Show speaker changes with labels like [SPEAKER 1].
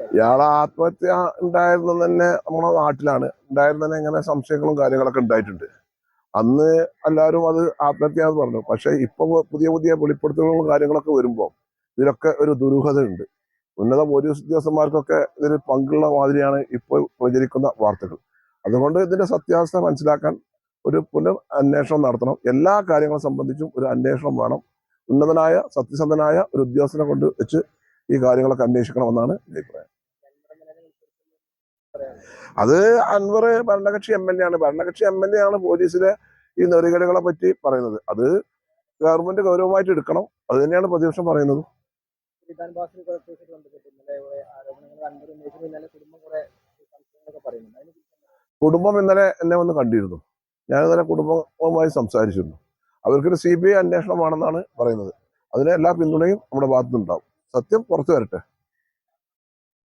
[SPEAKER 1] ഇയാളെ ആത്മഹത്യ ഉണ്ടായിരുന്നത് തന്നെ നമ്മുടെ നാട്ടിലാണ്. ഉണ്ടായിരുന്ന തന്നെ ഇങ്ങനെ സംശയങ്ങളും കാര്യങ്ങളൊക്കെ ഉണ്ടായിട്ടുണ്ട്. അന്ന് എല്ലാവരും അത് ആത്മഹത്യ എന്ന് പറഞ്ഞു. പക്ഷെ ഇപ്പൊ പുതിയ പുതിയ വെളിപ്പെടുത്തലുകളും കാര്യങ്ങളൊക്കെ വരുമ്പോൾ ഇതിലൊക്കെ ഒരു ദുരൂഹതയുണ്ട്. ഉന്നത പോലീസ് ഉദ്യോഗസ്ഥന്മാർക്കൊക്കെ ഇതിൽ പങ്കുള്ള മാതിരിയാണ് ഇപ്പോൾ പ്രചരിക്കുന്ന വാർത്തകൾ. അതുകൊണ്ട് ഇതിന്റെ സത്യാവസ്ഥ മനസ്സിലാക്കാൻ ഒരു പുനർ അന്വേഷണം നടത്തണം. എല്ലാ കാര്യങ്ങളെ സംബന്ധിച്ചും ഒരു അന്വേഷണം വേണം. ഉന്നതനായ സത്യസന്ധനായ ഒരു ഉദ്യോഗസ്ഥനെ കൊണ്ട് വെച്ച് ഈ കാര്യങ്ങളൊക്കെ അന്വേഷിക്കണമെന്നാണ് എന്റെ അഭിപ്രായം. അത് അൻവർ ഭരണകക്ഷി എം എൽ എ ആണ്. ഭരണകക്ഷി എം എൽ എ ആണ് പോലീസിലെ ഈ നെറികേടുകളെ പറ്റി പറയുന്നത്. അത് ഗവൺമെന്റ് ഗൗരവമായിട്ട് എടുക്കണം. അത് തന്നെയാണ് പ്രതിപക്ഷം പറയുന്നത്. കുടുംബം ഇന്നലെ എന്നെ വന്ന് കണ്ടിരുന്നു. ഞാൻ ഇന്നലെ കുടുംബവുമായി സംസാരിച്ചിരുന്നു. അവർക്കൊരു സി ബി ഐ അന്വേഷണം വേണമെന്നാണ് പറയുന്നത്. അതിന് എല്ലാ പിന്തുണയും നമ്മുടെ ഭാഗത്തുനിന്നുണ്ടാവും. സത്യം പുറത്തു വരട്ടെ.